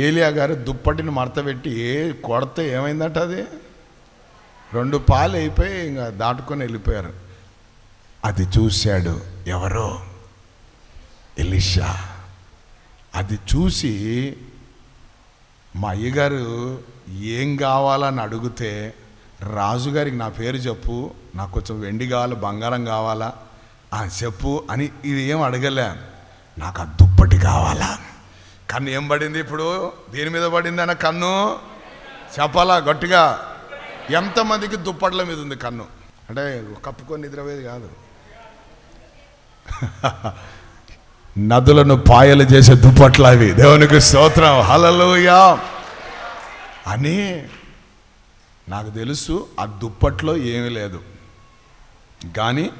ఏలియా గారు దుప్పటిని మడతపెట్టి కొడితే ఏమైందట అది? రెండు పాలు అయిపోయి ఇంకా దాటుకొని వెళ్ళిపోయారు. అది చూశాడు ఎవరో? ఎలిషా. అది చూసి మా అయ్యగారు ఏం కావాలని అడిగితే రాజుగారికి నా పేరు చెప్పు నాకు కొంచెం వెండి కావాలి బంగారం కావాలా? చెప్పు అని ఇది ఏం అడగలే. నాకు ఆ దుప్పటి కావాలా? కన్ను ఏం పడింది ఇప్పుడు? దేని మీద పడింది అన్న కన్ను? చెప్పాలా గట్టిగా? ఎంతమందికి దుప్పట్ల మీద ఉంది కన్ను? అంటే కప్పుకొని నిద్రపోయేది కాదు. నదులను పాయలు చేసే దుప్పట్లు అవి. దేవునికి స్తోత్రం. హలలుయా అని నాకు తెలుసు ఆ దుప్పట్లో ఏమీ లేదు. కానీ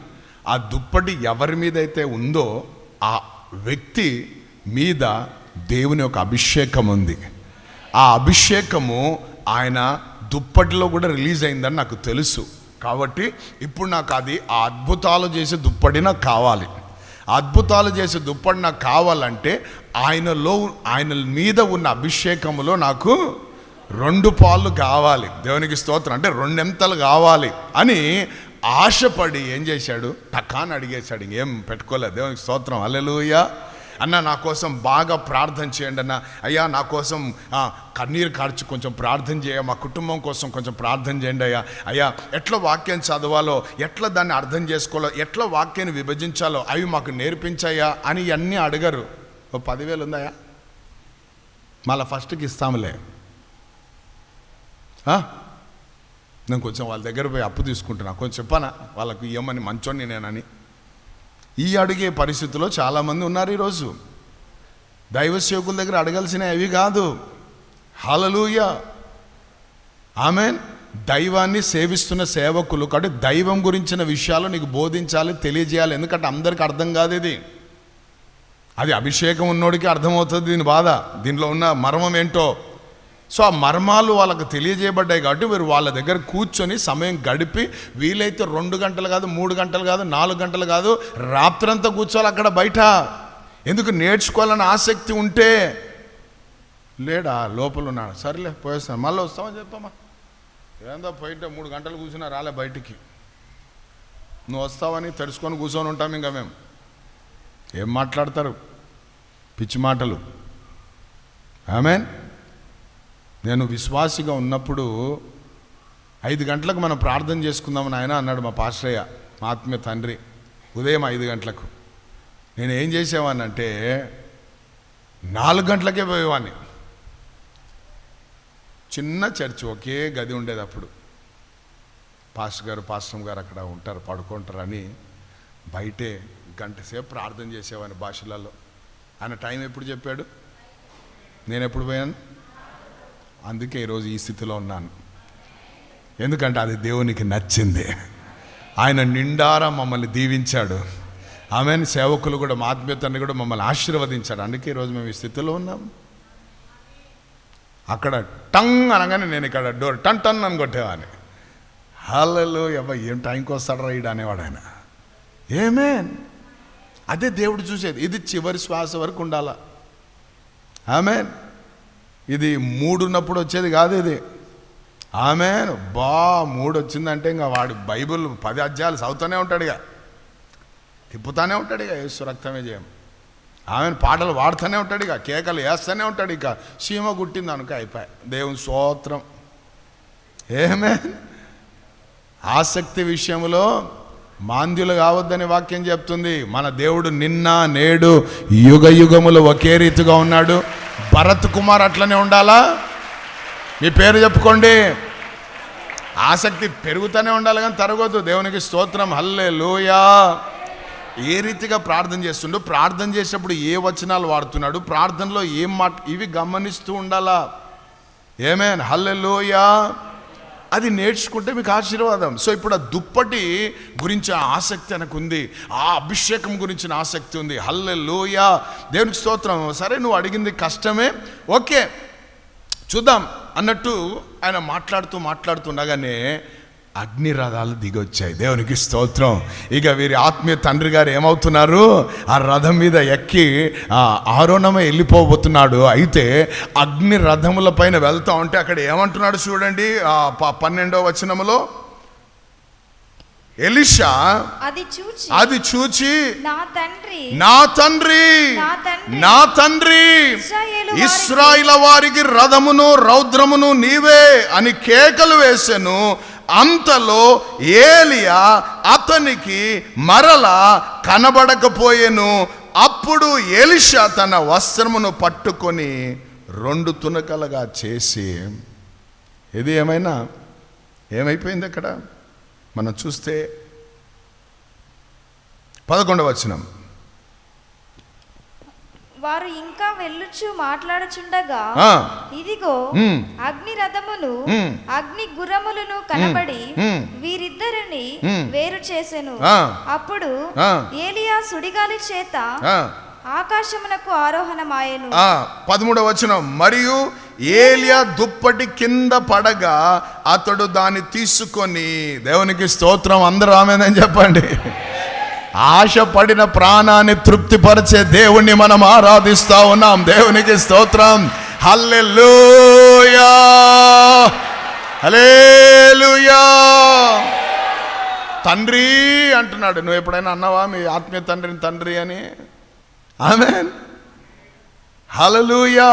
ఆ దుప్పటి ఎవరి మీద అయితే ఉందో ఆ వ్యక్తి మీద దేవుని యొక్క అభిషేకం ఉంది. ఆ అభిషేకము ఆయన దుప్పటిలో కూడా రిలీజ్ అయిందని నాకు తెలుసు. కాబట్టి ఇప్పుడు నాకు అది ఆ అద్భుతాలు చేసే దుప్పటి నాకు కావాలి. ఆ అద్భుతాలు చేసే దుప్పటి నాకు కావాలంటే ఆయనలో ఆయన మీద ఉన్న అభిషేకములో నాకు రెండు పాళ్ళు కావాలి. దేవునికి స్తోత్రం. అంటే రెండెంతలు కావాలి అని ఆశపడి ఏం చేశాడు? టకాన్ అడిగేశాడు. ఇంకేం పెట్టుకోలేదు. దేవునికి స్తోత్రం. అల్లెలుయ్యా అన్న నా కోసం బాగా ప్రార్థన చేయండి అన్న. అయ్యా నా కోసం కన్నీరు కార్చి కొంచెం ప్రార్థన చేయ మా కుటుంబం కోసం కొంచెం ప్రార్థన చేయండి అయ్యా. అయ్యా ఎట్లా వాక్యం చదవాలో ఎట్లా దాన్ని అర్థం చేసుకోవాలో ఎట్లా వాక్యాన్ని విభజించాలో అవి మాకు నేర్పించాయా అని అన్నీ అడగరు. ఓ పదివేలు ఉందాయా మళ్ళీ ఫస్ట్కి ఇస్తాములే నేను కొంచెం వాళ్ళ దగ్గర పోయి అప్పు తీసుకుంటున్నా. కొంచెం చెప్పానా? వాళ్ళకు ఇవ్వమని మంచోని నేనని. ఈ అడిగే పరిస్థితిలో చాలామంది ఉన్నారు ఈరోజు. దైవ సేవకుల దగ్గర అడగాల్సిన అవి కాదు. హలలుయ ఆమె దైవాన్ని సేవిస్తున్న సేవకులు. కాబట్టి దైవం గురించిన విషయాలు నీకు బోధించాలి తెలియజేయాలి. ఎందుకంటే అందరికి అర్థం కాదు ఇది. అది అభిషేకం ఉన్నోడికి అర్థమవుతుంది దీని బాధ. దీనిలో ఉన్న మర్మం ఏంటో సో ఆ మర్మాలు వాళ్ళకి తెలియజేయబడ్డాయి కాబట్టి మీరు వాళ్ళ దగ్గర కూర్చొని సమయం గడిపి వీలైతే రెండు గంటలు కాదు మూడు గంటలు కాదు నాలుగు గంటలు కాదు రాత్రంతా కూర్చోవాలి అక్కడ బయట. ఎందుకు నేర్చుకోవాలని ఆసక్తి ఉంటే? లేడా? లోపల ఉన్నాడు. సరేలే పోయేస్తాను మళ్ళీ వస్తామని చెప్పమ్మా. ఏందో బయట మూడు గంటలు కూర్చున్నా రాలే బయటికి. నువ్వు వస్తావని తెలుసుకొని కూర్చొని ఉంటాం ఇంకా మేము. ఏం మాట్లాడతారు? పిచ్చి మాటలు. ఆమెన్? నేను విశ్వాసిగా ఉన్నప్పుడు ఐదు గంటలకు మనం ప్రార్థన చేసుకుందామని ఆయన అన్నాడు మా పాశ్రయ్య మా ఆత్మీయ తండ్రి. ఉదయం ఐదు గంటలకు. నేను ఏం చేసేవానంటే నాలుగు గంటలకే పోయేవాడిని చిన్న చర్చ్ ఒకే గది ఉండేది అప్పుడు. పాస్టర్ గారు పాస్టర్ గారు అక్కడ ఉంటారు పడుకుంటారని బయటే గంట సేపు ప్రార్థన చేసేవాడిని భాషలలో. ఆయన టైం ఎప్పుడు చెప్పాడు? నేను ఎప్పుడు పోయాను? అందుకే ఈరోజు ఈ స్థితిలో ఉన్నాను. ఎందుకంటే అది దేవునికి నచ్చింది. ఆయన నిండారా మమ్మల్ని దీవించాడు. ఆమె సేవకులు కూడా మా ఆత్మీయతని కూడా మమ్మల్ని ఆశీర్వదించాడు. అందుకే ఈరోజు మేము ఈ స్థితిలో ఉన్నాం. అక్కడ టంగ్ అనగానే నేను ఇక్కడ డోర్ టన్ టన్ అని కొట్టేవాడిని. హాలలో ఎవ ఏం టైంకి వస్తాడు రైడ్ అనేవాడు ఆయన. ఏమేన్ అదే దేవుడు చూసేది. ఇది చివరి శ్వాస వరకు ఉండాలా? ఆమెన్ ఇది మూడున్నప్పుడు వచ్చేది కాదు ఇది. ఆమె బా మూడు వచ్చిందంటే ఇంకా వాడి బైబిల్ పది అధ్యాయాలు చదువుతూనే ఉంటాడు ఇక. తిప్పుతానే ఉంటాడు ఇక యేసు రక్తమే చేయం ఆమె పాటలు వాడుతూనే ఉంటాడు ఇక కేకలు వేస్తూనే ఉంటాడు ఇక. సీమ గుట్టింది అనుక అయిపోయి. దేవుని స్తోత్రం. ఏమే ఆసక్తి విషయంలో మాంద్యులు కావద్దని వాక్యం చెప్తుంది. మన దేవుడు నిన్న నేడు యుగ యుగములు ఒకే రీతిగా ఉన్నాడు. భరత్ కుమార్ అట్లనే ఉండాలా? మీ పేరు చెప్పుకోండి. ఆసక్తి పెరుగుతూనే ఉండాలి కానీ తరగదు దేవునికి స్తోత్రం. హల్లే లోయా ఏ రీతిగా ప్రార్థన చేస్తుండో ప్రార్థన చేసేటప్పుడు ఏ వచనాలు వాడుతున్నాడు ప్రార్థనలో ఏం మాట ఇవి గమనిస్తూ ఉండాలా? Amen hallelujah. అది నేర్చుకుంటే మీకు ఆశీర్వాదం. సో ఇప్పుడు ఆ దుప్పటి గురించి ఆసక్తి ఉంది ఆ అభిషేకం గురించిన ఆసక్తి ఉంది. హల్లెలూయా! దేవునికి స్తోత్రం. సరే నువ్వు అడిగింది కష్టమే. ఓకే చూద్దాం. అన్నట్టు ఆయన మాట్లాడుతూ మాట్లాడుతుండగానే అగ్ని రథాలు దిగొచ్చాయి. దేవునికి స్తోత్రం. ఇక వీరి ఆత్మీయ తండ్రి గారు ఏమవుతున్నారు? ఆ రథం మీద ఎక్కి ఆ ఆరోణమే వెళ్ళిపోబోతున్నాడు. అయితే అగ్ని రథముల పైన వెళ్తా ఉంటే అక్కడ ఏమంటున్నాడు చూడండి పన్నెండో వచనములో? ఎలిషా అది చూచి. అది చూచి. నా తండ్రి. నా తండ్రి. నా తండ్రి. ఇస్రాయిల వారికి రథమును రౌద్రమును నీవే అని కేకలు వేసెను. అంతలో ఏలియా అతనికి మరల కనబడకపోయెను. అప్పుడు ఎలిషా తన వస్త్రమును పట్టుకొని రెండు తునకలుగా చేసి ఇది ఏమైనా? ఏమైపోయింది అక్కడ? మనం చూస్తే పదకొండవ వచనం. వారు ఇంకా వెళ్ళుచు మాట్లాడుచుండగా ఇదిగో. అగ్ని రథమును. అగ్ని గుర్రములను కనబడి. వీరిద్దరిని. వేరు చేసెను. అప్పుడు. ఏలియా సుడిగాలి చేత ఆకాశమునకు ఆరోహణమాయెను పదమూడవ వచనం మరియు ఏలియా దుప్పటి కింద పడగా అతడు దాన్ని తీసుకొని దేవునికి స్తోత్రం అందరూ ఆమెనని చెప్పండి ఆశపడిన ప్రాణాన్ని తృప్తిపరిచే దేవుణ్ణి మనం ఆరాధిస్తా ఉన్నాం. దేవునికి స్తోత్రం. హల్లెలూయా. హల్లెలూయా. తండ్రి అంటున్నాడు. నువ్వు ఎప్పుడైనా అన్నావా మీ ఆత్మీయ తండ్రిని తండ్రి అని? ఆమె హలలుయా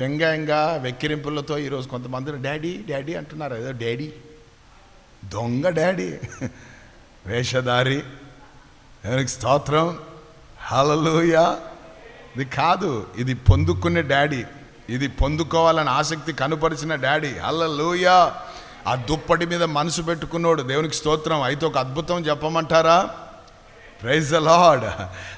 వ్యంగ్యంగా వెక్కిరింపులతో ఈరోజు కొంతమంది డాడీ డాడీ అంటున్నారు. ఏదో డాడీ. దొంగ డాడీ. వేషధారి. దేవునికి స్తోత్రం. హలలోయ ఇది కాదు ఇది పొందుకునే డాడీ. ఇది పొందుకోవాలని ఆసక్తి కనుపరిచిన డాడీ. హలలోయ ఆ దుప్పటి మీద మనసు పెట్టుకున్నాడు దేవునికి స్తోత్రం. అయితే ఒక అద్భుతం చెప్పమంటారా? ప్రైజ్ ద లార్డ్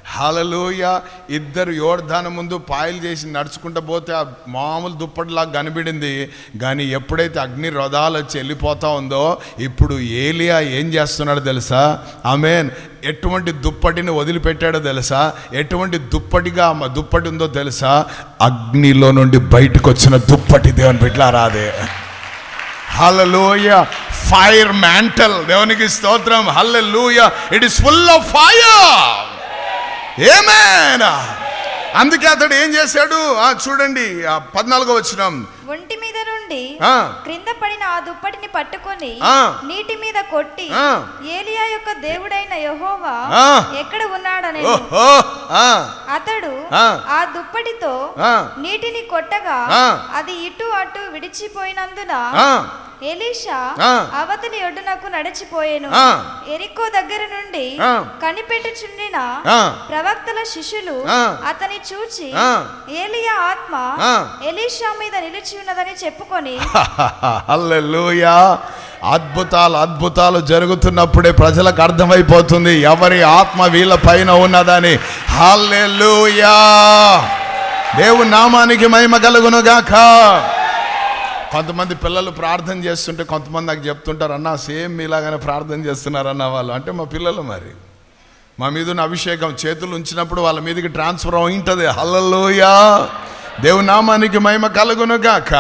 హలలోయ ఇద్దరు యోర్ధాన ముందు పాయలు చేసి నడుచుకుంటూ పోతే ఆ మామూలు దుప్పటిలా కనిపడింది కానీ ఎప్పుడైతే అగ్ని రథాలు వచ్చి వెళ్ళిపోతా ఉందో ఇప్పుడు ఏలియా ఏం చేస్తున్నాడో తెలుసా? ఆమెన్ ఎటువంటి దుప్పటిని వదిలిపెట్టాడో తెలుసా? ఎటువంటి దుప్పటిగా ఆ దుప్పటి ఉందో తెలుసా? అగ్నిలో నుండి బయటకు వచ్చిన దుప్పటి దేవుని బిడ్డలారా అదే హల్లెలూయ ఫైర్ మ్యాంటల్ దేవునికి స్తోత్రం hallelujah it is full of fire ఏమేనా అందుకే అతడు ఏం చేశాడు ఆ, చూడండి ఆ పద్నాలుగో వచ్చినాం ఒంటి మీద నుండి ఆ. క్రింద పడిన ఆ దుప్పటిని పట్టుకొని. నీటి మీద కొట్టి. ఏలియా యొక్క దేవుడైన యెహోవా. ఎక్కడ ఉన్నాడని అతడు ఆ. దుప్పటితో. నీటిని కొట్టగా. అది ఇటు అటు విడిచిపోయినందున ఎలీషా. అవతలి ఒడ్డునకు నడిచిపోయెను. ఎరికో దగ్గర నుండి. కనిపెట్టుచుండిన. ప్రవక్తల శిష్యులు. అతని చూచి. ఏలియా ఆత్మ. ఎలీషా మీద నిలిచి ఉన్నదని చెప్పుకొని హల్లెలూయా అద్భుతాలు అద్భుతాలు జరుగుతున్నప్పుడే ప్రజలకు అర్థమైపోతుంది ఎవరి ఆత్మ వీళ్ళ పైన ఉన్నదని హల్లెలూయా దేవుని నామానికి మహిమ కలుగును గాక కొంతమంది పిల్లలు ప్రార్థన చేస్తుంటే కొంతమంది నాకు చెప్తుంటారు అన్న సేమ్ మీలాగానే ప్రార్థన చేస్తున్నారన్న వాళ్ళు. అంటే మా పిల్లలు మరి. మా మీద ఉన్న అభిషేకం చేతులు ఉంచినప్పుడు వాళ్ళ మీదకి ట్రాన్స్ఫర్ అయింటది. హలలోయా దేవుని నామానికి మహిమ కలుగునుగాక.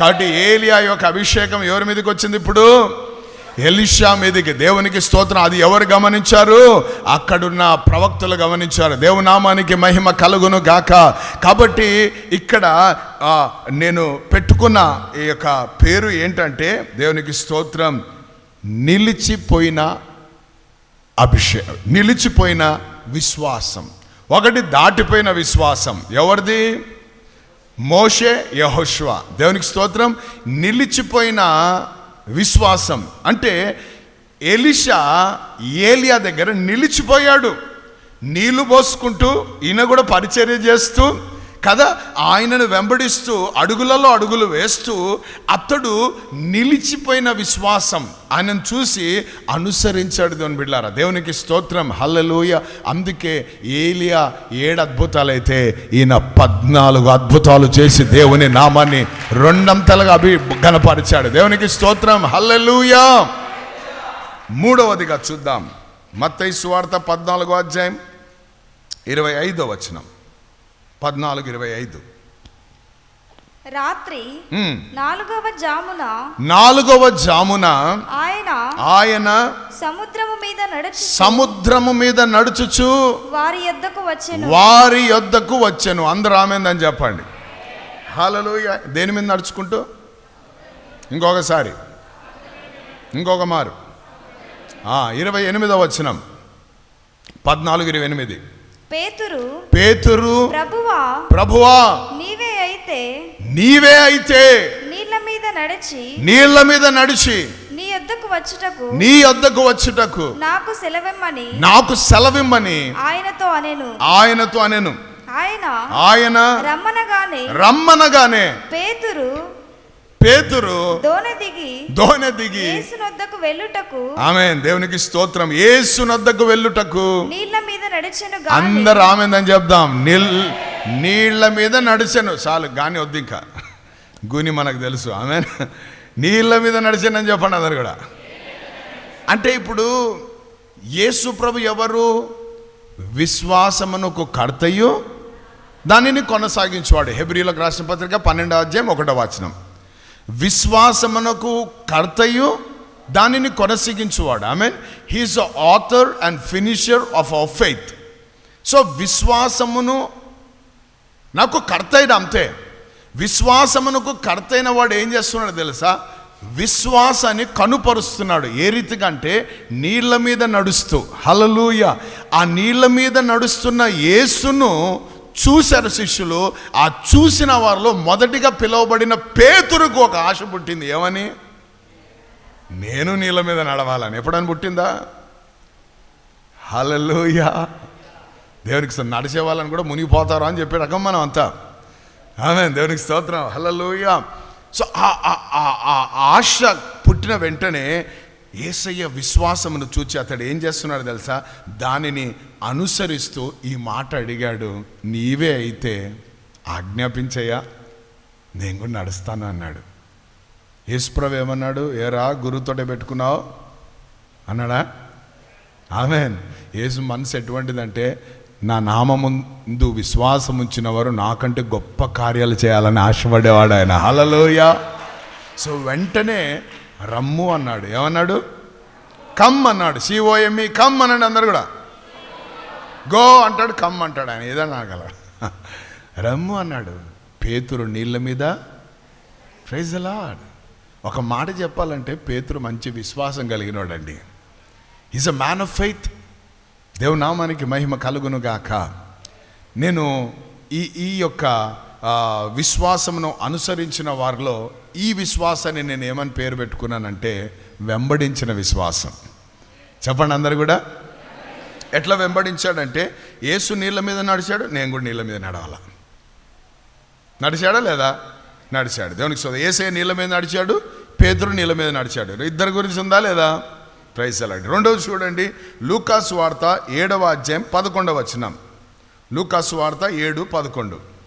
కాబట్టి ఏలియా యొక్క అభిషేకం ఎవరి మీదకి వచ్చింది ఇప్పుడు? ఎలిషా మీదకి దేవునికి స్తోత్రం. అది ఎవరు గమనించారు? అక్కడున్న ప్రవక్తలు గమనించారు. దేవునామానికి మహిమ కలుగును గాక. కాబట్టి ఇక్కడ నేను పెట్టుకున్న ఈ యొక్క పేరు ఏంటంటే దేవునికి స్తోత్రం నిలిచిపోయిన అభిషేకం నిలిచిపోయిన విశ్వాసం. ఒకటి దాటిపోయిన విశ్వాసం. ఎవరిది? మోషే యహోష్వా. దేవునికి స్తోత్రం నిలిచిపోయిన విశ్వాసం. అంటే ఎలిషా ఏలియా దగ్గర నిలిచిపోయాడు. నీళ్ళు పోసుకుంటూ ఈయన కూడా పరిచర్య చేస్తూ కదా ఆయనను వెంబడిస్తూ అడుగులలో అడుగులు వేస్తూ అతడు నిలిచిపోయిన విశ్వాసం ఆయనను చూసి అనుసరించాడు దేవుని బిడ్డారా దేవునికి స్తోత్రం హల్లలోయ. అందుకే ఏలియా ఏడు అద్భుతాలైతే ఈయన పద్నాలుగు అద్భుతాలు చేసి దేవుని నామాన్ని రెండంతలుగా అభి గనపరిచాడు దేవునికి స్తోత్రం హల్లెలూయా. మూడవదిగా చూద్దాం. మత్తయి సువార్త పద్నాలుగో అధ్యాయం ఇరవై ఐదో వచనం. పద్నాలుగు ఇరవై ఐదు. రాత్రి. నాలుగవ జామున నాలుగవ జామున ఆయన ఆయన సముద్రము మీద నడిచి సముద్రము మీద నడుచుచు వారి యొద్దకు వచ్చెను. వారి యొద్దకు వచ్చాను. అందరూ ఆమెందని చెప్పండి. హల్లెలూయ. దేని మీద నడుచుకుంటూ? ఇంకొకసారి. ఇంకొక మారు. ఆ, ఇరవై ఎనిమిదవ వచనం. పద్నాలుగు ఇరవై ఎనిమిది. పేతురు పేతురు ప్రభువా ప్రభువా నీవే అయితే నీవే అయితే నీళ్ళ మీద నడిచి నీళ్ళ మీద నడిచి నీ యొద్దకు వచ్చుటకు నీ యొద్దకు వచ్చుటకు నాకు సెలవిమ్మని. నాకు సెలవిమ్మని ఆయనతో అనెను. ఆయనతో అనెను. ఆయన ఆయన రమ్మనగానే రమ్మనగానే పేతురు పేతురు దోణె దిగి యేసునొద్దకు వెళ్ళుటకు ఆమె దేవునికి స్తోత్రం. ఏసునద్దకు వెళ్ళుటకు నీళ్ళ మీద నడిచెను అందరు ఆమెందని చెప్దాం. నీల్ నీళ్ళ మీద నడిచాను. చాలు గాని వద్దు ఇంకా. గుని మనకు తెలుసు. ఆమె నీళ్ళ మీద నడిచానని చెప్పండి అందరు కూడా. అంటే ఇప్పుడు యేసు ప్రభు ఎవరు? విశ్వాసమునకు కర్తయు దానిని కొనసాగించేవాడు. హెబ్రిలకు రాసిన పత్రిక పన్నెండవ అధ్యాయం ఒకటో వచనం. విశ్వాసమునకు కర్తయు దానిని కొనసాగించువాడు. I mean he is a author and finisher of our faith so విశ్వాసమును నాకు కర్తయిన అంతే. విశ్వాసమునకు కర్తైన వాడు ఏం చేస్తున్నాడు తెలుసా? విశ్వాసాన్ని కనుపరుస్తున్నాడు. ఏ రీతిగా అంటే నీళ్ళ మీద నడుస్తూ. హలలుయ ఆ నీళ్ళ మీద నడుస్తున్న యేసును చూశారు శిష్యులు ఆ చూసిన వారిలో మొదటిగా పిలువబడిన పేతురుకు ఒక ఆశ పుట్టింది. ఏమని? నేను నీళ్ళ మీద నడవాలని. ఎప్పుడని పుట్టిందా? హలలుయ దేవునికి నడిచే వాళ్ళని కూడా మునిగిపోతారు అని చెప్పి రకం మనం అంతా. ఆమె దేవునికి స్తోత్రం. హలలోయ సో ఆ- ఆ ఆశ పుట్టిన వెంటనే ఏసయ్య విశ్వాసమును చూచి అతడు ఏం చేస్తున్నాడు తెలుసా? దానిని అనుసరిస్తూ ఈ మాట అడిగాడు నీవే అయితే ఆజ్ఞాపించయ్యా నేను కూడా నడుస్తాను అన్నాడు. యేసుప్రభు ఏమన్నాడు? ఏరా గురుతోటే పెట్టుకున్నావు? అన్నాడా? ఆమెన్. యేసు మనసు ఎటువంటిదంటే నా నామముందు విశ్వాసం ఉంచిన వారు నాకంటే గొప్ప కార్యాలు చేయాలని ఆశపడేవాడు ఆయన. హలలోయ సో వెంటనే రమ్ము అన్నాడు. ఏమన్నాడు? కమ్ అన్నాడు. సిఓఎంఈ కమ్ అన్నాడు అందరు కూడా. గో అంటాడు కమ్ అంటాడు ఆయన. ఏదన్నా అనగల రమ్ము అన్నాడు. పేతురు నీళ్ళ మీద ప్రైజ్ లాడ్ ఒక మాట చెప్పాలంటే పేతురు మంచి విశ్వాసం కలిగినోడండి. Is a man of faith దేవునామానికి మహిమ కలుగును గాక నేను ఈ ఈ యొక్క విశ్వాసమును అనుసరించిన వారిలో ఈ విశ్వాసాన్ని నేను ఏమని పేరు పెట్టుకున్నానంటే వెంబడించిన విశ్వాసం. చెప్పండి అందరు కూడా. ఎట్లా వెంబడించాడంటే యేసు నీళ్ళ మీద నడిచాడు నేను కూడా నీళ్ళ మీద నడవాలా? నడిచాడా లేదా? నడిచాడు. దేవునికి సోద ఏసే నీళ్ళ మీద నడిచాడు పేదరు నీళ్ళ మీద నడిచాడు. ఇద్దరి గురించి ఉందా లేదా? ప్రైస్ అలాంటి రెండవది చూడండి లూకాసు వార్త ఏడవ అధ్యాయం పదకొండవ వచనం. లూకాసు వార్త ఏడు పదకొండు.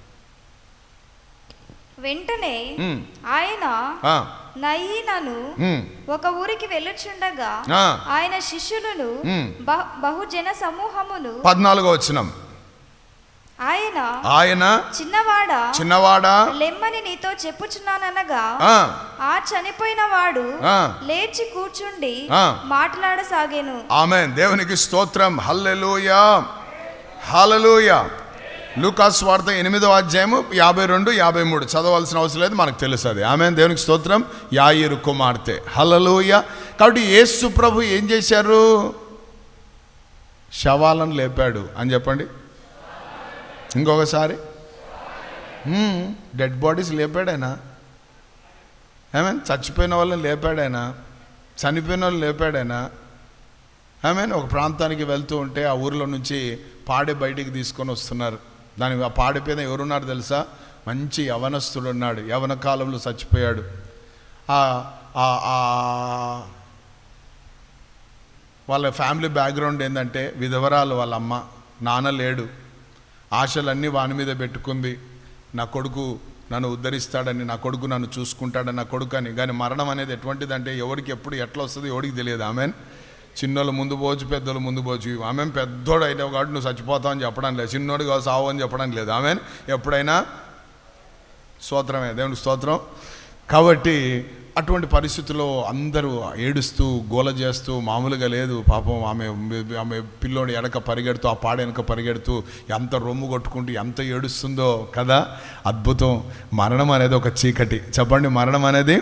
వెంటనే ఆయన నయీనను ఒక ఊరికి వెళ్ళుచుండగా. ఆయన శిష్యులను బహుజన సమూహమును పద్నాలుగో వచనం. ఆయన ఆయన చిన్నవాడా చిన్నవాడా లెమ్మని నీతో చెప్పుచున్నాననగా ఆ, చనిపోయిన వాడు. లేచి కూర్చుండి. మాట్లాడసాగాను. ఆమెన్. దేవునికి స్తోత్రం. హల్లెలూయా. హల్లెలూయా. లూకాస్ వార్త ఎనిమిదో అధ్యాయము యాభై రెండు యాభై మూడు. చదవాల్సిన అవసరం లేదు మనకు తెలుసు అది. ఆమె దేవునికి స్తోత్రం. యాయిరు కుమార్తె. హలలోయ కాబట్టి యేసు ప్రభు ఏం చేశారు? శవాలను లేపాడు. అని చెప్పండి. ఇంకొకసారి. Dead bodies లేపాడైనా? ఏమేన్ చచ్చిపోయిన వాళ్ళని లేపాడైనా? చనిపోయిన వాళ్ళని లేపాడైనా? ఆమెన్. ఒక ప్రాంతానికి వెళ్తూ ఉంటే ఆ ఊర్లో నుంచి పాడే బయటికి తీసుకొని వస్తున్నారు. దాని ఆ పాడె మీద ఎవరున్నారు తెలుసా? మంచి యవనస్తుడు ఉన్నాడు యవన కాలంలో చచ్చిపోయాడు. ఆ- ఆ- ఆ వాళ్ళ ఫ్యామిలీ బ్యాక్గ్రౌండ్ ఏంటంటే విధవరాలు వాళ్ళ అమ్మ. నాన్న లేడు. ఆశలన్నీ వాని మీద పెట్టుకుంది. నా కొడుకు నన్ను ఉద్ధరిస్తాడని నా కొడుకు నన్ను చూసుకుంటాడని నా కొడుకు అని. కానీ మరణం అనేది ఎటువంటిదంటే ఎవరికి ఎప్పుడు ఎట్లా వస్తుంది ఎవరికి తెలియదు. ఆమె చిన్నోళ్ళు ముందు పోవచ్చు పెద్దోళ్ళు ముందు పోవచ్చు. ఆమె పెద్దోడు అయినావు కాబట్టి నువ్వు చచ్చిపోతావు అని చెప్పడం లేదు. చిన్నోడు కాదు సావు అని చెప్పడం లేదు. ఆమె ఎప్పుడైనా స్తోత్రమే. దేవుని స్తోత్రం. కాబట్టి అటువంటి పరిస్థితుల్లో అందరూ ఏడుస్తూ గోల చేస్తూ మామూలుగా లేదు. పాపం ఆమె ఆమె పిల్లోడు ఎడక పరిగెడుతూ ఆ పాడ వెనక పరిగెడుతూ ఎంత రొమ్ము కొట్టుకుంటూ ఎంత ఏడుస్తుందో కదా. అద్భుతం. మరణం అనేది ఒక చీకటి. చెప్పండి మరణం అనేది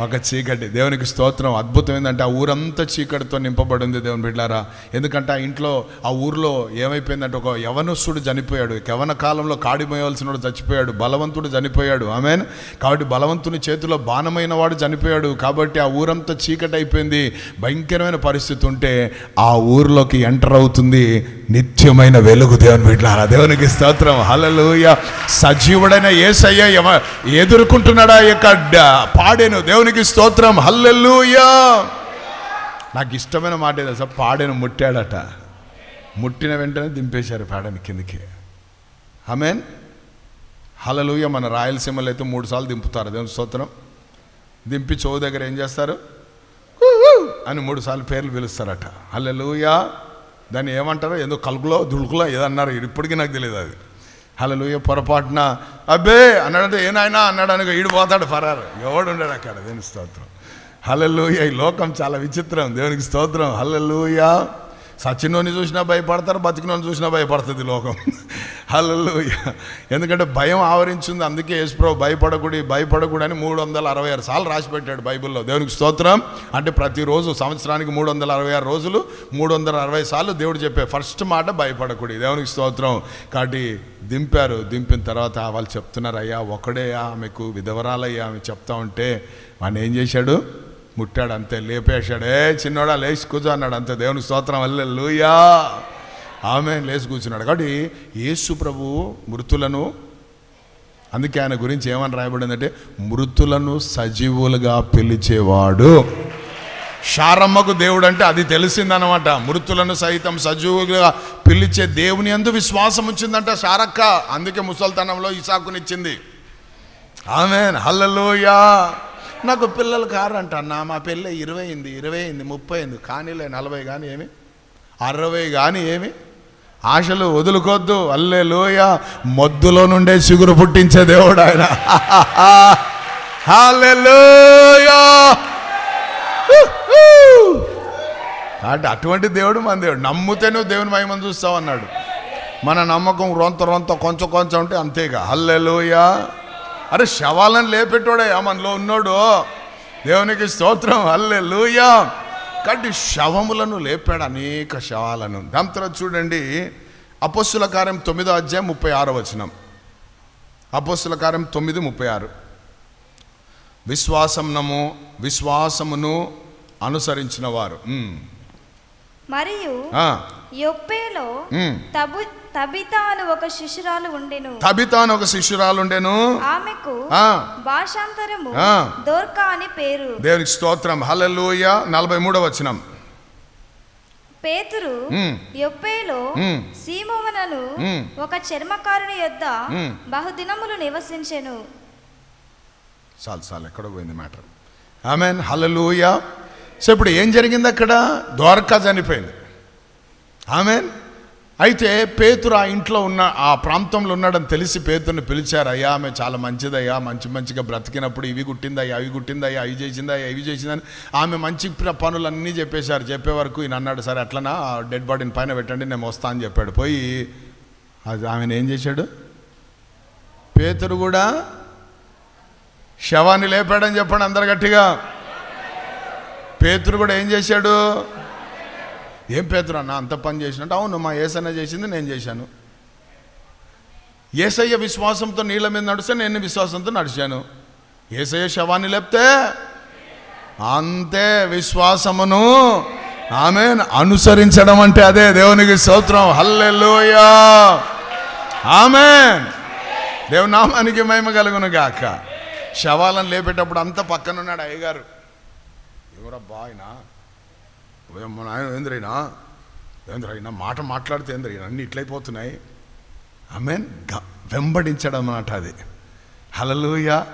ఒక చీకటి. దేవునికి స్తోత్రం. అద్భుతం ఏంటంటే ఆ ఊరంతా చీకటితో నింపబడింది దేవుని బిడ్డారా ఎందుకంటే ఆ ఇంట్లో ఆ ఊర్లో ఏమైపోయిందంటే ఒక యవనస్తుడు చనిపోయాడు. యవన కాలంలో కాడిమోయవలసిన వాడు చచ్చిపోయాడు. బలవంతుడు చనిపోయాడు. ఆమెన్. కాబట్టి బలవంతుని చేతిలో బాణమైన వాడు చనిపోయాడు. కాబట్టి ఆ ఊరంతా చీకటి అయిపోయింది భయంకరమైన పరిస్థితి ఉంటే ఆ ఊర్లోకి ఎంటర్ అవుతుంది నిత్యమైన వెలుగు దేవుని బిడ్డారా దేవునికి స్తోత్రం. హలలుయ సజీవుడైన ఏసయ్య ఎదుర్కొంటున్నాడా యొక్క పాడేను. దేవుని దేవునికి స్తోత్రం. హల్లెల్లుయా నాకు ఇష్టమైన మాట ఏదో తెలుసా? పాడెను ముట్టాడట. ముట్టిన వెంటనే దింపేశారు పాడని కిందకి. ఆమెన్. హలలుయ మన రాయలసీమలో అయితే మూడు సార్లు దింపుతారు. దేవుని స్తోత్రం. దింపి చెవు దగ్గర ఏం చేస్తారు? అని మూడు సార్లు పేర్లు పిలుస్తారట. హలలుయా దాన్ని ఏమంటారో? ఏదో కలుపులో దుడుకులో ఏదో అన్నారు. ఇప్పటికీ నాకు తెలియదు అది. హలలుయ పొరపాటున. అబ్బే అన్నాడంటే ఏనాయనా అన్నాడు అనుకో ఈడు పోతాడు ఫరారు. ఎవడు ఉండడు అక్కడ దేవుని స్తోత్రం. హలలుయ ఈ లోకం చాలా విచిత్రం దేవునికి స్తోత్రం. హలలుయ సచినోని చూసినా భయపడతారు బతికినోని చూసినా భయపడుతుంది లోకం. హల్లెలూయా. ఎందుకంటే భయం ఆవరించింది. అందుకే యేసుప్రభు భయపడకూడి భయపడకూడని అని మూడు వందల అరవై ఆరు సార్లు రాసి పెట్టాడు బైబిల్లో. దేవునికి స్తోత్రం. అంటే ప్రతిరోజు సంవత్సరానికి మూడు వందల అరవై ఆరు రోజులు మూడు వందల అరవై సార్లు దేవుడు చెప్పే ఫస్ట్ మాట భయపడకుడి దేవునికి స్తోత్రం. కాబట్టి దింపారు. దింపిన తర్వాత వాళ్ళు చెప్తున్నారు అయ్యా ఒకడే ఆమెకు విధవరాలయ్యా ఆమె చెప్తా ఉంటే వాడిని ఏం చేశాడు? ముట్టాడు అంతే లేపేశాడు. ఏ చిన్నోడా లేచి కూర్చో అన్నాడు అంతే. దేవుని స్తోత్రం. వల్లే లూయా ఆమె లేచి కూర్చున్నాడు. కాబట్టి యేసు ప్రభు మృతులను అందుకే ఆయన గురించి ఏమని రాయబడిందంటే మృతులను సజీవులుగా పిలిచేవాడు. శారమ్మకు దేవుడు అంటే అది తెలిసిందనమాట మృతులను సైతం సజీవులుగా పిలిచే దేవుని అందు విశ్వాసం వచ్చిందంట శారక్క. అందుకే ముసల్తనంలో ఇసాకునిచ్చింది. ఆమె హల్లలోయా. నాకు పిల్లలు కారంట నా మా పెళ్ళి ఇరవై అయింది ఇరవై అయింది ముప్పై అయింది. కానీలే నలభై కానీ ఏమి? అరవై కానీ ఏమి? ఆశలు వదులుకోద్దు. అల్లే లోయ మొద్దులో నుండే చిగురు పుట్టించే దేవుడు ఆయన. అంటే అటువంటి దేవుడు మన దేవుడు. నమ్మితే నువ్వు దేవుని మహిమను చూస్తావు అన్నాడు. మన నమ్మకం రొంత రొంత కొంచెం కొంచెం ఉంటే అంతేగా. హల్లెలోయ. అరే శవాలను లేపెట్టోడయ్యా మనలో ఉన్నాడు. దేవునికి స్తోత్రం. హల్లెలూయా. కాబట్టి శవములను లేపాడు అనేక శవాలను. దాని తర్వాత చూడండి అపస్సుల కార్యం తొమ్మిదో అధ్యాయం ముప్పై ఆరో వచనం. అపస్సుల కార్యం తొమ్మిది ముప్పై ఆరు. విశ్వాసమునము విశ్వాసమును అనుసరించిన వారు. మరియు యొప్పేలో. తబు తబిత అని ఒక శిశురాలు ఉండెను. తబిత అని ఒక శిష్యురాలుండెను ఆమెకు ఆ, భాషాంతరము. దోర్కా అని పేరు. దేవునికి స్తోత్రం. హల్లెలూయ. నలభై మూడో వచనం. పేతురు. యొప్పేలో ఉమ్. ఒక చర్మకారుని యొద్ద. బహుదినములు నివసించెను. చాలు చాలు. ఎక్కడ పోయింది మ్యాటర్. ఆమెన్. హల్లెలూయ. సో ఇప్పుడు ఏం జరిగింది అక్కడ ద్వారకా చనిపోయింది. ఆమెన్. అయితే పేతురు ఆ ఇంట్లో ఉన్న ఆ ప్రాంతంలో ఉన్నాడని తెలిసి పేతుర్ని పిలిచారు అయ్యా ఆమె చాలా మంచిదయ్యా మంచి మంచిగా బ్రతికినప్పుడు ఇవి కుట్టిందయ్యా అవి కుట్టిందయ్యా అవి చేసిందయ్యా ఇవి చేసిందని ఆమె మంచి పనులన్నీ చెప్పేశారు. చెప్పే వరకు ఈయన అన్నాడు సరే అట్లనా డెడ్ బాడీని పైన పెట్టండి నేను వస్తా అని చెప్పాడు. పోయి అది ఆమెను ఏం చేశాడు? పేతురు కూడా శవాన్ని లేపాడని చెప్పండి అందరు గట్టిగా. పేతురు కూడా ఏం చేశాడు? ఏం పేదరు అన్న? అంత పని చేసినట్టు. అవును మా ఏసన్న చేసింది నేను చేశాను. ఏసయ్య విశ్వాసంతో నీళ్ళ మీద నడిస్తే నేను విశ్వాసంతో నడిచాను. ఏసయ్య శవాన్ని లేపితే? అంతే విశ్వాసమును. ఆమె అనుసరించడం అంటే అదే దేవునికి స్తోత్రం. హల్లెలూయా. ఆమె దేవునామానికి మహిమ కలుగును గాక. శవాలను లేపేటప్పుడు అంతా పక్కనున్నాడు అయ్యగారు. ఎవరబ్బా ఆయన? మన ఆయన ఏంద్రైనా? ఏంద్రైనా? మాట మాట్లాడితే ఏంద్రైనా? అన్ని ఇట్లయిపోతున్నాయి. ఆమె వెంబడించడం అన్నమాట అది. హలలుయ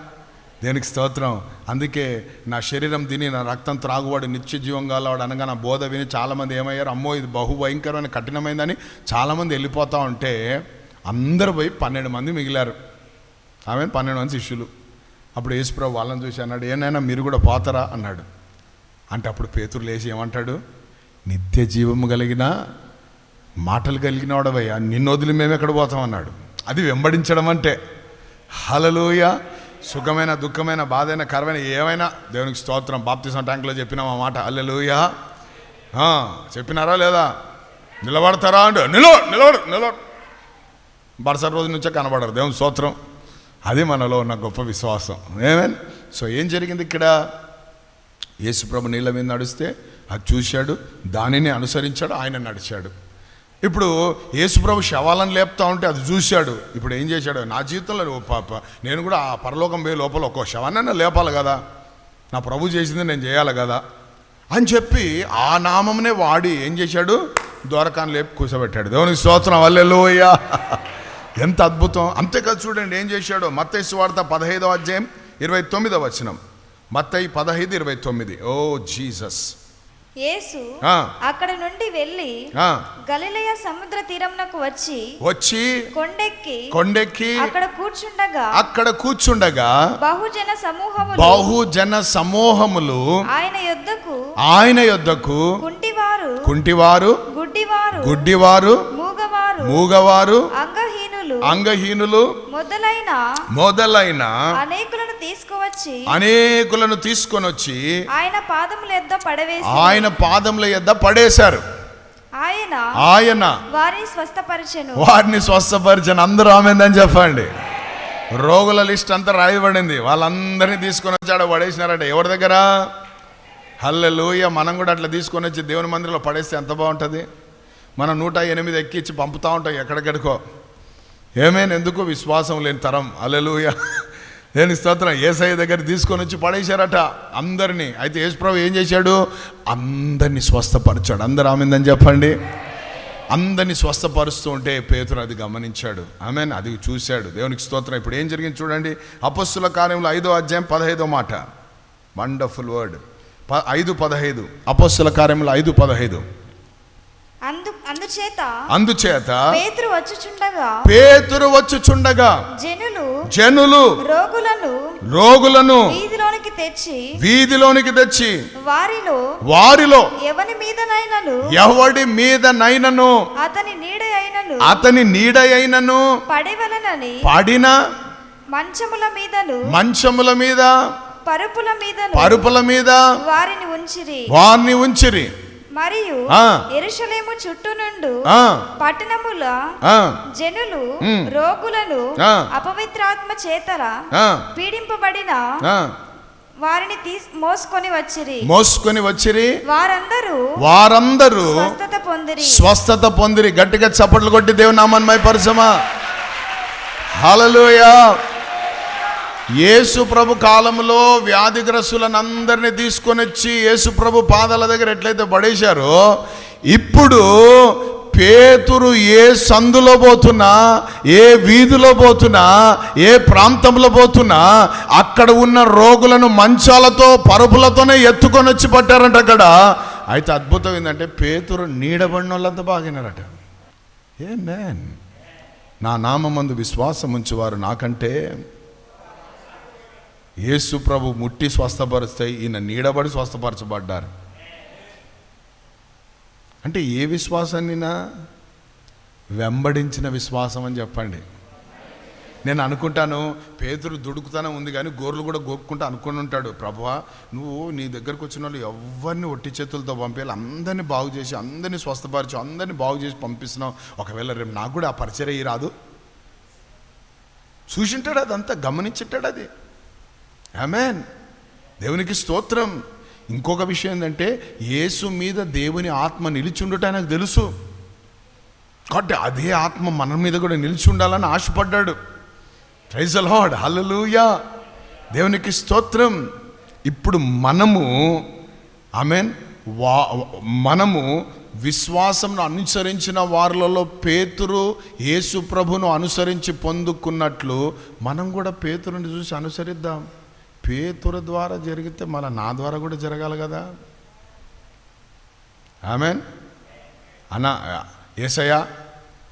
దేనికి స్తోత్రం? అందుకే నా శరీరం తిని నా రక్తం త్రాగువాడు నిత్య జీవం గలవాడు అనగా నా బోధ విని చాలామంది ఏమయ్యారు? అమ్మో ఇది బహు భయంకరమైన కఠినమైందని చాలామంది వెళ్ళిపోతా ఉంటే అందరూ పోయి పన్నెండు మంది మిగిలారు. ఆమె పన్నెండు మంది శిష్యులు. అప్పుడు యేసుప్రభు వాళ్ళని చూసి అన్నాడు ఏనైనా మీరు కూడా పోతారా? అన్నాడు. అంటే అప్పుడు పేతురు లేచి ఏమంటాడు? నిత్య జీవము కలిగిన మాటలు కలిగిన వాడవయ్యా. నిన్ను వదిలి మేము ఎక్కడ పోతామన్నాడు అది వెంబడించడం అంటే హలలోయ సుఖమైన దుఃఖమైన బాధైన కరమైన ఏమైనా దేవునికి స్తోత్రం. బాప్తిసం ట్యాంక్లో చెప్పినాం ఆ మాట. హల్లెలూయా. చెప్పినారా లేదా? నిలబడతారా అంటే నిలవ నిలబడు నిలబడు. బరసటి రోజు నుంచే కనబడరు. దేవుని స్తోత్రం. అది మనలో ఉన్న గొప్ప విశ్వాసం. ఏమేన్? సో ఏం జరిగింది ఇక్కడ? యేసుప్రభు నీళ్ళ మీద నడిస్తే అది చూశాడు దానిని అనుసరించాడు ఆయన నడిచాడు. ఇప్పుడు యేసుప్రభు శవాలను లేపుతా ఉంటే అది చూశాడు. ఇప్పుడు ఏం చేశాడు? నా జీవితంలో ఓ పాప నేను కూడా ఆ పరలోకం పోయే లోపల ఒక్కో శవాన్ని లేపాలి కదా. నా ప్రభు చేసింది నేను చేయాలి కదా. అని చెప్పి ఆ నామంనే వాడి ఏం చేశాడు? ద్వారకాన్ని లేపి కూర్చోబెట్టాడు దేవునికి స్తోత్రం. వల్లెలోయ ఎంత అద్భుతం. అంతేకాదు చూడండి ఏం చేశాడో? మత్తేసు వార్త పదహైదవ అధ్యాయం ఇరవై తొమ్మిదో వచనం. మత్తయి పదహైదు ఇరవై తొమ్మిది. O Jesus. యేసు. అక్కడ నుండి వెళ్ళి గలిలయ సముద్ర తీరమునకు వచ్చి వచ్చి కొండెక్కి కొండెక్కి అక్కడ కూర్చుండగా అక్కడ కూర్చుండగా బహుజన సమూహములు బహుజన సమూహములు ఆయన యొద్దకు ఆయన యొద్దకు కుంటివారు కుంటివారు గుడ్డివారు గుడ్డివారు మూగవారు మూగవారు అంగహీనులు అంగహీనులు మొదలైన మొదలైన అనేకులను తీసుకువచ్చి అనేకులను తీసుకొని వచ్చి ఆయన పాదముల యొద్ద పడవేసి ఆయన పాదముల యొద్ద పడేశారు. ఆయన ఆయన వారిని స్వస్థపరిచెను. వారిని స్వస్థపరిచిన. అందరూ ఆమెందని చెప్పండి. రోగుల లిస్ట్ అంతా రాయబడింది. వాళ్ళందరినీ తీసుకొని వచ్చి ఆడ పడేసినారట. ఎవరి దగ్గర? హల్లెలూయ. మనం కూడా అట్లా తీసుకొని వచ్చి దేవుని మందిరంలో పడేస్తే ఎంత బాగుంటుంది? మనం నూట ఎనిమిది ఎక్కించి పంపుతా ఉంటాం ఎక్కడికెక్కడికో. ఏమైనా ఎందుకు విశ్వాసం లేని తరం? అలెలుయ నేను స్తోత్రం ఏసఐ దగ్గర తీసుకొని వచ్చి పడేశారట అందరినీ. అయితే యేసుప్రభు ఏం చేశాడు? అందరినీ స్వస్థపరిచాడు. అందరు ఆమెందని చెప్పండి. అందరినీ స్వస్థపరుస్తూ ఉంటే పేతురు అది గమనించాడు. ఆమె అది చూశాడు. దేవునికి స్తోత్రం. ఇప్పుడు ఏం జరిగింది చూడండి. అపస్సుల కార్యంలో ఐదో అధ్యాయం పదహైదో మాట. వండర్ఫుల్ వర్డ్ ప ఐదు పదహైదు. అపస్సుల కార్యంలో ఐదు పదహైదు. అందు అందుచేత అందుచేత పేతురు వచ్చుచుండగా పేతురు వచ్చుచుండగా జనులు జనులు రోగులను రోగులను వీధిలోనికి తెచ్చి వీధిలోనికి తెచ్చి వారిలో వారిలో ఎవని మీదనైనను ఎవడి మీద నైనను అతని నీడ అయినను అతని నీడ అయినను పడవలనని పడిన మంచముల మీదను మంచముల మీద పరుపుల మీదను పరుపుల మీద వారిని ఉంచిరి. వారిని ఉంచిరి. మరియు. ఎరుషలేము చుట్టూ నుండు పట్టణముల జనులు. రోగులను. అపవిత్రాత్మ చేతల పీడింపబడిన. వారిని మోసుకొని వచ్చిరి. మోసుకొని వచ్చిరి. వారందరూ వారందరూ స్వస్థత పొందిరి. స్వస్థత పొందిరి. గట్టిగా చప్పట్లు కొట్టి దేవుని నామన్మై పరిచమా హల్లెలూయా. యేసు ప్రభు కాలంలో వ్యాధిగ్రస్తులనందరినీ తీసుకొని వచ్చి యేసు ప్రభు పాదాల దగ్గర ఎట్లయితే పడేశారో ఇప్పుడు పేతురు ఏ సందులో పోతున్నా ఏ వీధిలో పోతున్నా ఏ ప్రాంతంలో పోతున్నా అక్కడ ఉన్న రోగులను మంచాలతో పరుపులతోనే ఎత్తుకొని వచ్చి పట్టారంట అక్కడ. అయితే అద్భుతం ఏంటంటే పేతురు నీడబడిన వాళ్ళంతా బాగినారట ఏ మ్యాన్ నా నామందు విశ్వాసం ఉంచేవారు నాకంటే యేసు ప్రభు ముట్టి స్వస్థపరిస్తే ఈయన నీడబడి స్వస్థపరచబడ్డారు. అంటే ఏ విశ్వాసాన్నినా వెంబడించిన విశ్వాసం అని చెప్పండి. నేను అనుకుంటాను పేదరు దుడుకుతూనే ఉంది కానీ గోర్లు కూడా గోక్కుంటా అనుకుని ఉంటాడు. ప్రభువా నువ్వు నీ దగ్గరకు వచ్చిన వాళ్ళు ఎవరిని ఒట్టి చేతులతో పంపేయాలి. అందరినీ బాగు చేసి అందరినీ స్వస్థపరచు అందరినీ బాగు చేసి పంపిస్తున్నావు. ఒకవేళ రేపు నాకు కూడా ఆ పరిచయం రాదు. చూసింటాడు అదంతా గమనించింటాడు అది. ఆమెన్ దేవునికి స్తోత్రం. ఇంకొక విషయం ఏంటంటే యేసు మీద దేవుని ఆత్మ నిలిచుండుట నాకు తెలుసు. కాబట్టి అదే ఆత్మ మన మీద కూడా నిలిచి ఉండాలని ఆశపడ్డాడు. ప్రైజ్ లార్డ్ హల్లెలూయా దేవునికి స్తోత్రం. ఇప్పుడు మనము ఆమెన్ వా మనము విశ్వాసంను అనుసరించిన వారిలలో పేతురు యేసు ప్రభును అనుసరించి పొందుకున్నట్లు మనం కూడా పేతురుని చూసి అనుసరిద్దాం. పేతురు ద్వారా జరిగితే మన నా ద్వారా కూడా జరగాలి కదా. ఆమెన్? అన్న ఏసయ్య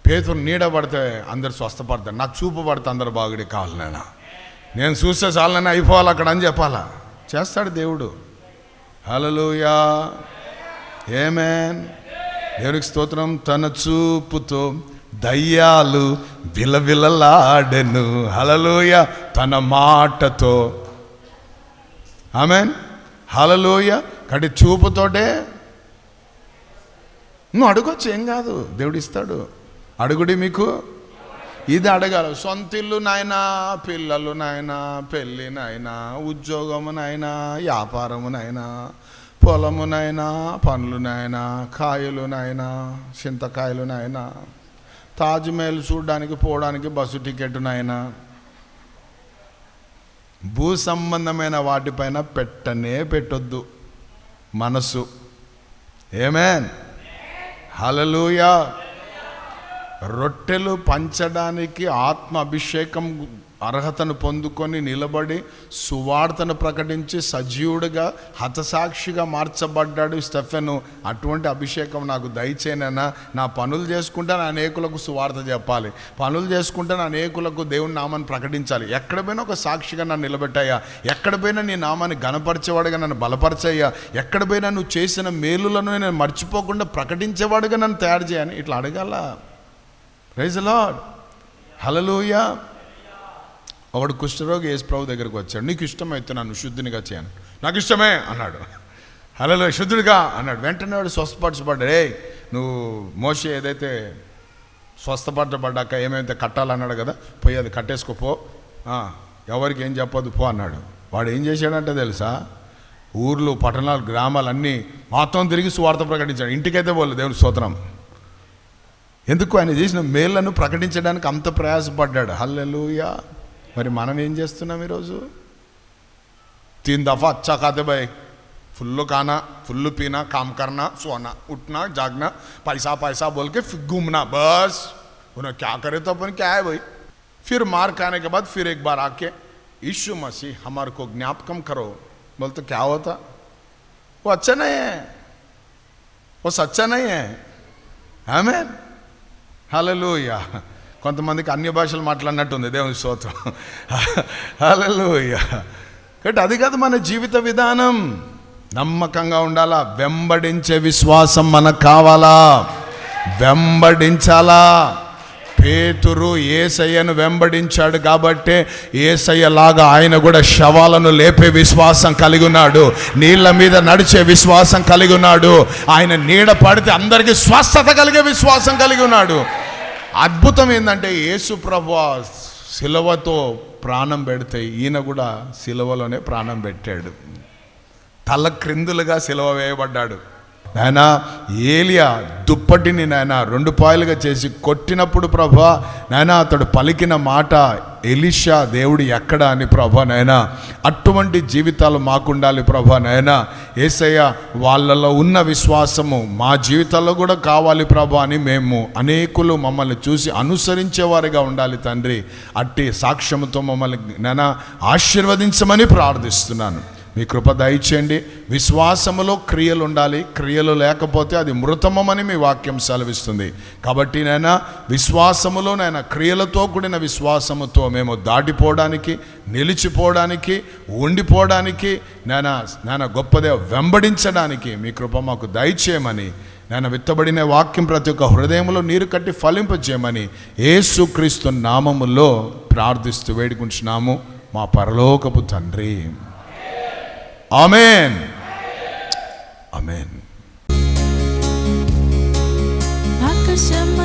పేతురు నీడ పడితే అందరు స్వస్థపడతారు. నాకు చూపు పడితే అందరు బాగుడి కావాలి నేను చూస్తే చాలని అయిపోవాలి అక్కడ అని చెప్పాలా? చేస్తాడు దేవుడు. హలలుయా ఏమేన్ దేవునికి స్తోత్రం తన చూపుతో దయ్యాలు విలవిలలాడెను. హలలోయ తన మాటతో ఆమెన్ హలలోయ కటి చూపుతోటే. నువ్వు అడగొచ్చు ఏం కాదు. దేవుడు ఇస్తాడు అడుగుడి మీకు. ఇది అడగాలి. సొంత ఇల్లు నాయనా పిల్లలు నాయనా పెళ్ళి నాయనా ఉద్యోగము నాయనా వ్యాపారము నాయనా పొలము నాయనా పండ్లు నాయనా కాయలు నాయనా చింతకాయలు నాయనా తాజ్మహల్ చూడడానికి పోవడానికి బస్సు టికెట్ నాయనా. భూ సంబంధమైన వాటిపైన పెట్టనే పెట్టొద్దు. మనసు. ఏమేన్ హలలుయా రొట్టెలు పంచడానికి ఆత్మ అభిషేకం అర్హతను పొందుకొని నిలబడి సువార్తను ప్రకటించి సజీవుడిగా హతసాక్షిగా మార్చబడ్డాడు స్టెఫెను. అటువంటి అభిషేకం నాకు దయచేనన్నా నా పనులు చేసుకుంటే నా అనేకులకు సువార్త చెప్పాలి. పనులు చేసుకుంటే నా అనేకులకు దేవుని నామాన్ని ప్రకటించాలి. ఎక్కడ పోయినా ఒక సాక్షిగా నన్ను నిలబెట్టాయా ఎక్కడ పోయినా నీ నామాన్ని గనపరిచేవాడుగా నన్ను బలపరిచయ్యా. ఎక్కడ పోయినా నువ్వు చేసిన మేలులను నేను మర్చిపోకుండా ప్రకటించేవాడుగా నన్ను తయారు చేయని ఇట్లా అడగాల? ప్రైజ్ లాడ్ హలలోయ ఒకడు కుష్ఠరోగి యేసు ప్రభు దగ్గరకు వచ్చాడు. నీకు ఇష్టమైతే నన్ను శుద్ధినిగా చేయను. నాకు ఇష్టమే అన్నాడు. హలో శుద్ధుడిగా అన్నాడు. వెంటనే వాడు స్వస్థపరచబడ్డాడు. రే నువ్వు మోసే ఏదైతే స్వస్థపరచబడ్డాక ఏమైతే కట్టాలన్నాడు కదా పోయి అది కట్టేసుకోపో ఎవరికి ఏం చెప్పదు పో అన్నాడు. వాడు ఏం చేశాడంటే తెలుసా ఊర్లు పట్టణాలు గ్రామాలు అన్నీ మొత్తం తిరిగి సువార్త ప్రకటించాడు. ఇంటికైతే పోలేదు దేవుని స్తోత్రం. ఎందుకు ఆయన చేసిన మేళ్లను ప్రకటించడానికి అంత ప్రయాసపడ్డాడు హల్లెలూయా మరి మనం ఏం చేస్తున్నాం ఈరోజు तीन दफा अच्छा खाते भाई फुल्लो खाना फुल्लू पीना काम करना सोना उठना जागना पैसा पैसा बोल के फिर घूमना बस उन्हें क्या करे तो अपन क्या है भाई फिर मार खाने के बाद फिर एक बार आके यीशु मसीह हमारे को ज्ञापकम करो बोल तो क्या होता वो अच्छा नहीं है वो सच्चा नहीं है ఆమె హలలోయ కొంతమందికి అన్య భాషలు మాట్లాడినట్టుంది దేవుని స్తోత్రం. హలలోయ కాబట్టి అది కాదు మన జీవిత విధానం. నమ్మకంగా ఉండాలా? వెంబడించే విశ్వాసం మనకు కావాలా? వెంబడించాలా? పేతురు ఏసయ్యను వెంబడించాడు కాబట్టే ఏసయ్యలాగా ఆయన కూడా శవాలను లేపే విశ్వాసం కలిగి ఉన్నాడు. నీళ్ళ మీద నడిచే విశ్వాసం కలిగి ఉన్నాడు. ఆయన నీడ పడితే అందరికీ స్వస్థత కలిగే విశ్వాసం కలిగి ఉన్నాడు. అద్భుతం ఏంటంటే యేసు ప్రభు శిలవతో ప్రాణం పెడితే ఈయన కూడా శిలవలోనే ప్రాణం పెట్టాడు. తల క్రిందులుగా శిలవ వేయబడ్డాడు. నాయన ఏలియా దుప్పటిని నాయన రెండు పాయలుగా చేసి కొట్టినప్పుడు ప్రభా నాయన అతడు పలికిన మాట ఎలిషా దేవుడు ఎక్కడ అని ప్రభా నాయన అటువంటి జీవితాలు మాకుండాలి ప్రభా నాయన. ఏసయ్య వాళ్ళలో ఉన్న విశ్వాసము మా జీవితాల్లో కూడా కావాలి ప్రభా అని మేము అనేకులు మమ్మల్ని చూసి అనుసరించేవారిగా ఉండాలి తండ్రి. అట్టి సాక్ష్యముతో మమ్మల్ని నాయన ఆశీర్వదించమని ప్రార్థిస్తున్నాను. మీ కృప దయచేయండి. విశ్వాసములో క్రియలు ఉండాలి. క్రియలు లేకపోతే అది మృతమని మీ వాక్యం సెలవిస్తుంది. కాబట్టి నైనా విశ్వాసములో నైనా క్రియలతో కూడిన విశ్వాసముతో మేము దాటిపోవడానికి నిలిచిపోవడానికి ఉండిపోవడానికి నేను నేను గొప్పదే వెంబడించడానికి మీ కృప మాకు దయచేయమని నేను విత్తబడిన వాక్యం ప్రతి ఒక్క హృదయంలో నీరు కట్టి ఫలింపజేయమని ఏసుక్రీస్తు నామములో ప్రార్థిస్తూ వేడుకుంటున్నాము. మా పరలోకపు తండ్రి. Amen amen ఆకాశమ